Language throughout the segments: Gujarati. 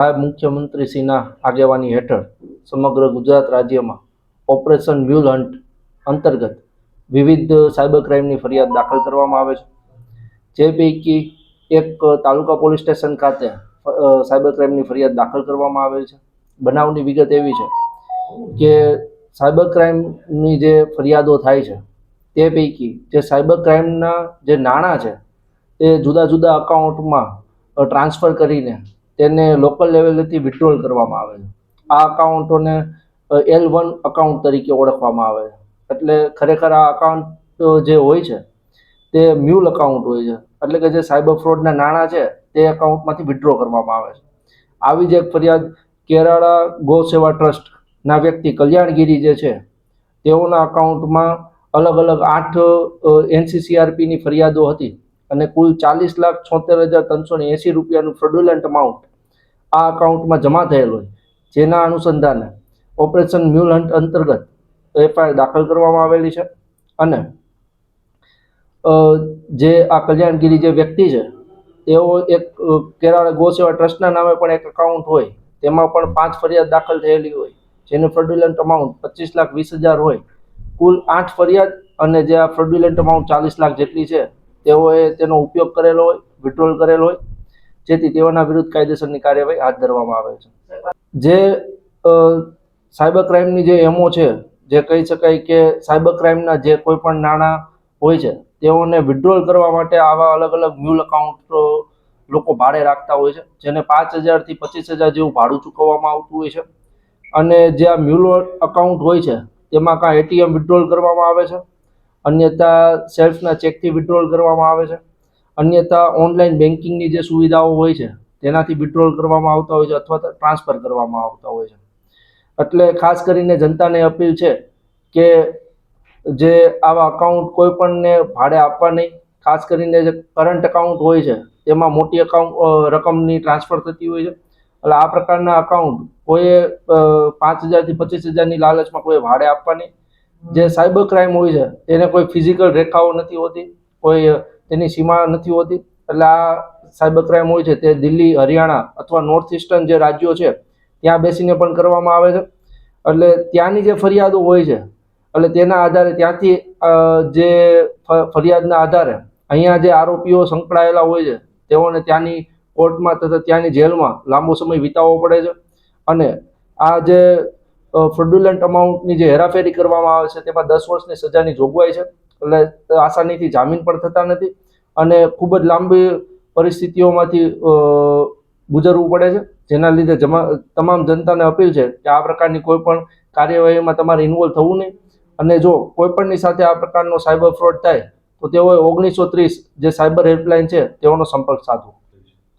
નાયબ મુખ્યમંત્રીશ્રીના આગેવાની હેઠળ સમગ્ર ગુજરાત રાજ્યમાં ઓપરેશન વ્યુલ હન્ટ અંતર્ગત વિવિધ સાયબર ક્રાઇમની ફરિયાદ દાખલ કરવામાં આવે છે. જે પૈકી એક તાલુકા પોલીસ સ્ટેશન ખાતે સાયબર ક્રાઇમની ફરિયાદ દાખલ કરવામાં આવેલ છે. બનાવની વિગત એવી છે કે સાયબર ક્રાઇમની જે ફરિયાદો થાય છે, તે પૈકી જે સાયબર ક્રાઇમના જે નાણાં છે, તે જુદા જુદા અકાઉન્ટમાં ટ્રાન્સફર કરીને તેને લોકલ લેવલેથી વિથડ્રોલ કરવામાં આવે છે. આ અકાઉન્ટોને એલ વન અકાઉન્ટ તરીકે ઓળખવામાં આવે છે. એટલે ખરેખર આ અકાઉન્ટ જે હોય છે, તે મ્યુલ અકાઉન્ટ હોય છે. એટલે કે જે સાયબર ફ્રોડના નાણાં છે, તે અકાઉન્ટમાંથી વિથડ્રો કરવામાં આવે છે. આવી જ એક ફરિયાદ કેરાળા ગો સેવા ટ્રસ્ટના વ્યક્તિ કલ્યાણગીરી જે છે, તેઓના અકાઉન્ટમાં અલગ અલગ આઠ એનસીસીઆરપીની ફરિયાદો હતી અને કુલ ચાલીસ લાખ છોતેર હજાર ત્રણસો ને એંસી રૂપિયાનું ફ્રોડ્યુલન્ટ અમાઉન્ટ આ અકાઉન્ટમાં જમા થયેલ હોય, જેના અનુસંધાને ઓપરેશન મ્યુલ હન્ટ અંતર્ગત એફઆઈઆર દાખલ કરવામાં આવેલી છે અને જે આ કલ્યાણગીરી જે વ્યક્તિ છે, તેઓ એક કેરાળા ગો સેવા ટ્રસ્ટના નામે પણ એક અકાઉન્ટ હોય, તેમાં પણ પાંચ ફરિયાદ દાખલ થયેલી હોય, જેનું ફ્રોડ્યુલન્ટ અમાઉન્ટ પચીસ લાખ વીસ હજાર હોય, કુલ આઠ ફરિયાદ અને જે આ ફ્રોડ્યુલન્ટ અમાઉન્ટ ચાલીસ લાખ જેટલી છે, તેઓએ તેનો ઉપયોગ કરેલો હોય વિડ્રોલ કરેલો હોય જેથી તેઓના વિરુદ્ધ કાયદેસરની કાર્યવાહી હાથ ધરવામાં આવે છે. જે સાયબર ક્રાઇમની જે એમઓ છે, જે કહી શકાય કે સાયબર ક્રાઇમના જે કોઈ પણ નાણાં હોય છે, તેઓને વિડ્રોલ કરવા માટે આવા અલગ અલગ મ્યુલ અકાઉન્ટ લોકો ભાડે રાખતા હોય છે, જેને પાંચ હજારથી પચીસ હજાર જેવું ભાડું ચૂકવવામાં આવતું હોય છે. અને જે આ મ્યુલ અકાઉન્ટ હોય છે, તેમાં કાં એટીએમ વિડ્રોલ કરવામાં આવે છે. અન્યથા સેલ્ફના ચેકથી વિડ્રોલ કરવામાં આવે છે. અન્યથા ઓનલાઈન બેન્કિંગની જે સુવિધાઓ હોય છે, તેનાથી વિડ્રોલ કરવામાં આવતા હોય છે અથવા તો ટ્રાન્સફર કરવામાં આવતા હોય છે. એટલે ખાસ કરીને જનતાને અપીલ છે કે જે આવા અકાઉન્ટ કોઈ પણને ભાડે આપવા નહીં, ખાસ કરીને જે કરંટ અકાઉન્ટ હોય છે તેમાં મોટી અકાઉન્ટ રકમની ટ્રાન્સફર થતી હોય છે. એટલે આ પ્રકારના અકાઉન્ટ કોઈએ પાંચ હજારથી પચીસ હજારની લાલચમાં કોઈ ભાડે આપવાની જે સાયબર ક્રાઇમ હોય છે, એને કોઈ ફિઝિકલ રેખાઓ નથી હોતી. કોઈ તેની સીમા નથી હોતી. એટલે આ સાયબર ક્રાઇમ હોય છે તે દિલ્હી, હરિયાણા અથવા નોર્થ ઇસ્ટર્ન જે રાજ્યો છે, ત્યાં બેસીને પણ કરવામાં આવે છે. એટલે ત્યાંની જે ફરિયાદો હોય છે, એટલે તેના આધારે ત્યાંથી જે ફરિયાદના આધારે અહીંયા જે આરોપીઓ સંકળાયેલા હોય છે, તેઓને ત્યાંની કોર્ટમાં તથા ત્યાંની જેલમાં લાંબો સમય વિતાવવો પડે છે. અને આ જે ફ્રોડ્યુલન્ટ અમાઉન્ટની જે હેરાફેરી કરવામાં આવે છે, તેમાં દસ વર્ષની સજાની જોગવાઈ છે. એટલે આસાનીથી જામીન પણ થતા નથી અને ખૂબ જ લાંબી પરિસ્થિતિઓમાંથી ગુજરવું પડે છે. જેના લીધે જમા, તમામ જનતાને અપીલ છે કે આ પ્રકારની કોઈ પણ કાર્યવાહીમાં તમારે ઇન્વોલ્વ થવું નહીં. અને જો કોઈ પણની સાથે આ પ્રકારનો સાયબર ફ્રોડ થાય, તો તેઓએ ઓગણીસો ત્રીસ જે સાયબર હેલ્પલાઇન છે, તેઓનો સંપર્ક સાધવો.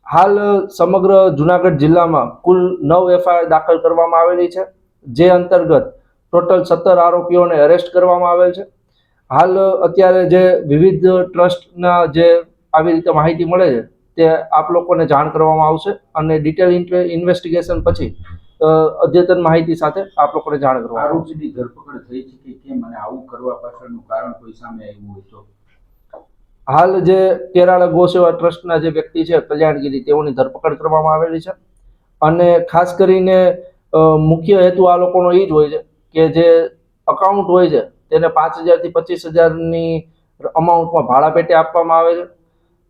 હાલ, સમગ્ર જુનાગઢ જિલ્લામાં કુલ નવ એફઆઈઆર દાખલ કરવામાં આવેલી છે. જે અંતર્ગત ટોટલ સત્તર આરોપીઓને અરેસ્ટ કરવામાં આવેલ છે. હાલ અત્યારે જે વિવિધ ટ્રસ્ટના જે આવી રીતે માહિતી મળે છે તે આપ લોકોને જાણ કરવામાં આવશે અને ડિટેલ ઇન્વેસ્ટિગેશન પછી અદ્યતન માહિતી સાથે આપ લોકોને જાણ કરવામાં આરોપીની ધરપકડ થઈ છે કે કેમ અને આવું કરવા પાછળનું કારણ કોઈ સામે આવ્યું હોય તો? હાલ જે કેરાળા ગો સેવા ટ્રસ્ટના જે વ્યક્તિ છે કલ્યાણગીરી તેઓની ધરપકડ કરવામાં આવેલી છે. અને ખાસ કરીને મુખ્ય હેતુ આ લોકોનો એ જ હોય છે કે જે અકાઉન્ટ હોય છે તેને પાંચ હજારથી પચીસ હજારની અમાઉન્ટમાં ભાડા પેટે આપવામાં આવે છે.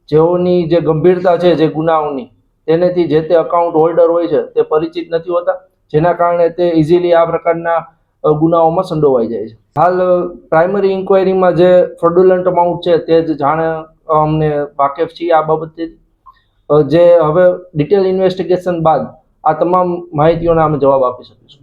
જેઓની જે ગંભીરતા છે, જે ગુનાઓની, તેનેથી જે તે અકાઉન્ટ હોલ્ડર હોય છે, તે પરિચિત નથી હોતા. જેના કારણે તે ઇઝીલી આ પ્રકારના ગુનાઓમાં સંડોવાઈ જાય છે. હાલ પ્રાઇમરી ઇન્ક્વાયરીમાં જે ફ્રોડ્યુલન્ટ અમાઉન્ટ છે, તે જ જાણે અમને વાકેફ છીએ આ બાબતે. જે હવે ડિટેલ ઇન્વેસ્ટિગેશન બાદ આ તમામ માહિતીઓના અમે જવાબ આપી શકીશું.